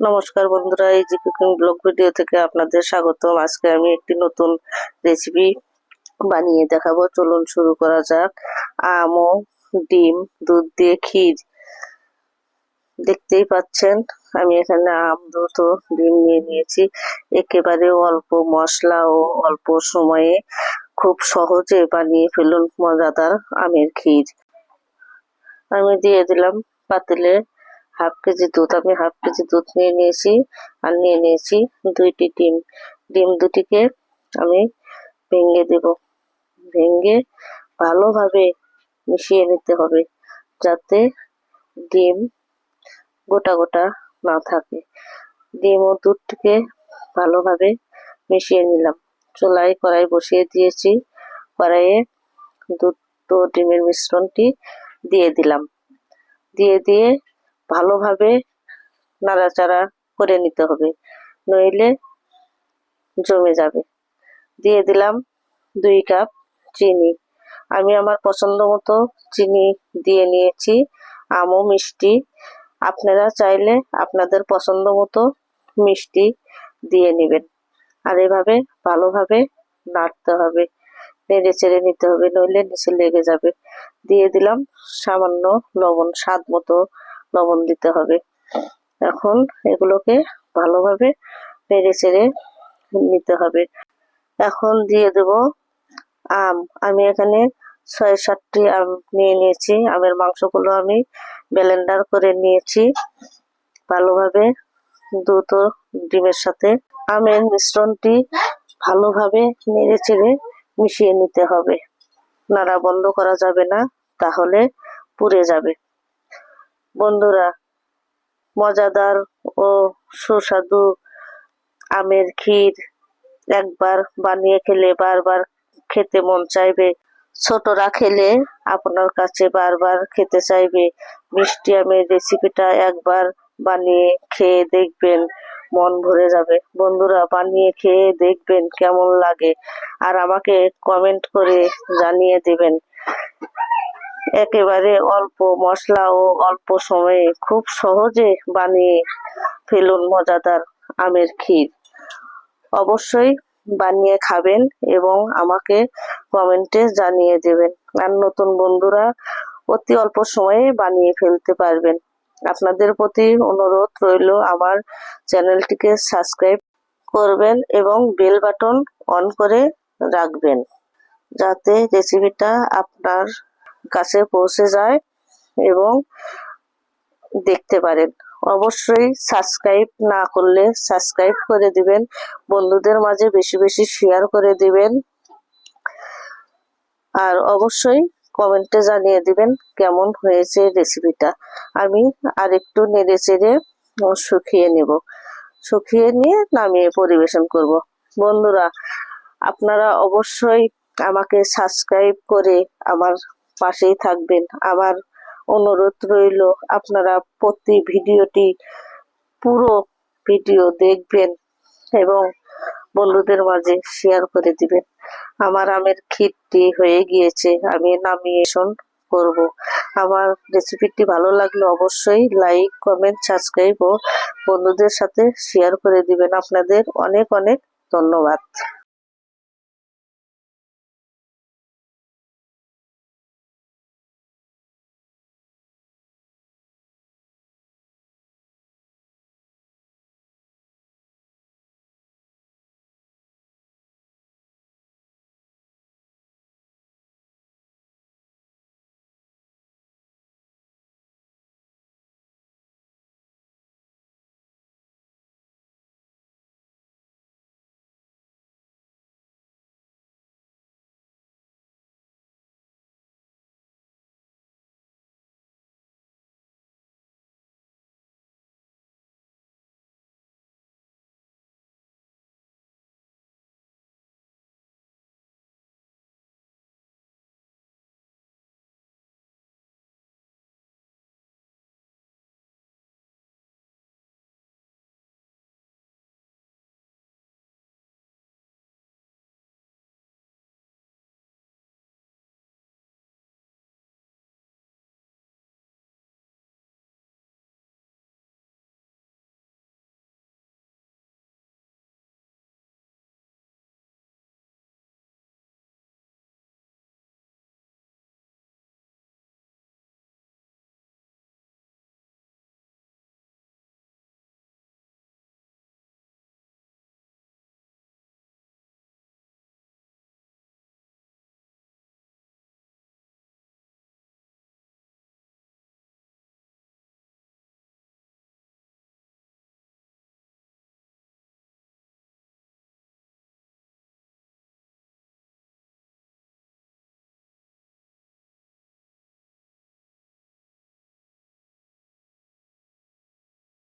নমস্কার বন্ধুরা, এই জি কুকিং ব্লগ ভিডিও থেকে আপনাদের স্বাগতম। আজকে আমি একটি নতুন রেসিপি বানিয়ে দেখাবো। চলুন শুরু করা যাক। আম ও ডিম, দুধ দিয়ে ক্ষীর। দেখতেই পাচ্ছেন, আমি এখানে আম, দুধ ও ডিম নিয়ে নিয়েছি। একেবারে অল্প মশলা ও অল্প সময়ে খুব সহজে বানিয়ে ফেলুন মজাদার আমের ক্ষীর। আমি দিয়ে দিলাম পাতিলে হাফ কেজি দুধ, আমি হাফ কেজি দুধ নিয়ে নিয়েছি আর নিয়ে নিয়েছি দুইটি ডিম। ডিম দুটিকে আমি ভেঙে দেব। ভেঙে ভালোভাবে মিশিয়ে নিতে হবে যাতে ডিম গোটা গোটা না থাকে। ডিম ও দুধটিকে ভালোভাবে মিশিয়ে নিলাম। চুলায় কড়াই বসিয়ে দিয়েছি। কড়াইয়ে দুধ ও ডিমের মিশ্রণটি দিয়ে দিলাম। দিয়ে দিয়ে ভালোভাবে নাড়াচাড়া করে নিতে হবে। নইলে জমে যাবে। দিয়ে দিলাম দুই কাপ চিনি। আমি আমার পছন্দ মতো চিনি দিয়ে নিয়েছি। আমও মিষ্টি। আপনারা চাইলে আপনাদের পছন্দ মতো মিষ্টি দিয়ে নেবেন। আর এভাবে ভালোভাবে নাড়তে হবে। নেড়ে চেড়ে নিতে হবে, নইলে নিচে লেগে যাবে। দিয়ে দিলাম সামান্য লবণ, স্বাদ মতো লবণ দিতে হবে। এখন এগুলোকে ভালোভাবে নেড়ে চেড়ে নিতে হবে। এখন দিয়ে দেব আম। আমি এখানে ছয়, সাতটি আম নিয়ে নিয়েছি। আমের মাংসগুলো আমি ব্লেন্ডার করে নিয়েছি। ভালোভাবে দুটো ডিমের সাথে আমের মিশ্রণটি ভালোভাবে নেড়ে চেড়ে মিশিয়ে নিতে হবে। নাড়া বন্ধ করা যাবে না, তাহলে পুড়ে যাবে। বন্ধুরা, মজাদার ও সুস্বাদু আমের ক্ষীর একবার বানিয়ে খেলে বারবার খেতে মন চাইবে। ছোটরা খেলে আপনার কাছে বারবার খেতে চাইবে। মিষ্টি আমের রেসিপিটা একবার বানিয়ে খেয়ে দেখবেন, মন ভরে যাবে। বন্ধুরা, বানিয়ে খেয়ে দেখবেন কেমন লাগে। আর আমাকে কমেন্ট করে জানিয়ে দেবেন। একেবারে অল্প মশলা ও অল্প সময়ে খুব সহজে বানিয়ে ফেলুন মজাদার আমের ক্ষীর। অবশ্যই বানিয়ে খাবেন এবং আমাকে কমেন্টে জানিয়ে দেবেন। আর নতুন বন্ধুরা অতি অল্প সময়ে বানিয়ে ফেলতে পারবেন। আপনাদের প্রতি অনুরোধ রইল আমার চ্যানেলটিকে সাবস্ক্রাইব করবেন এবং বেল বাটন অন করে রাখবেন। যাতে রেসিপিটা আপনার কাছে পৌঁছে যায় এবং দেখতে পারেন। অবশ্যই সাবস্ক্রাইব না করলে সাবস্ক্রাইব করে দিবেন। বন্ধুদের মাঝে বেশি বেশি শেয়ার করে দিবেন। আর অবশ্যই কমেন্টে জানিয়ে দিবেন কেমন হয়েছে রেসিপিটা আমি আর একটু নেড়ে চেড়ে শুকিয়ে নেব। শুকিয়ে নিয়ে নামিয়ে পরিবেশন করব। বন্ধুরা, আপনারা অবশ্যই আমাকে সাবস্ক্রাইব করে আমার পাশেই থাকবেন। আমার অনুরোধ রইল, আপনারা প্রতি ভিডিওটি, পুরো ভিডিও দেখবেন এবং বন্ধুদের মাঝে শেয়ার করে দিবেন। আমার আমের ক্ষীরটি হয়ে গিয়েছে, আমি নামিয়ে শোন করব। আমার রেসিপিটি ভালো লাগলে অবশ্যই লাইক কমেন্ট সাবস্ক্রাইব ও বন্ধুদের সাথে শেয়ার করে দিবেন। আপনাদের অনেক অনেক ধন্যবাদ।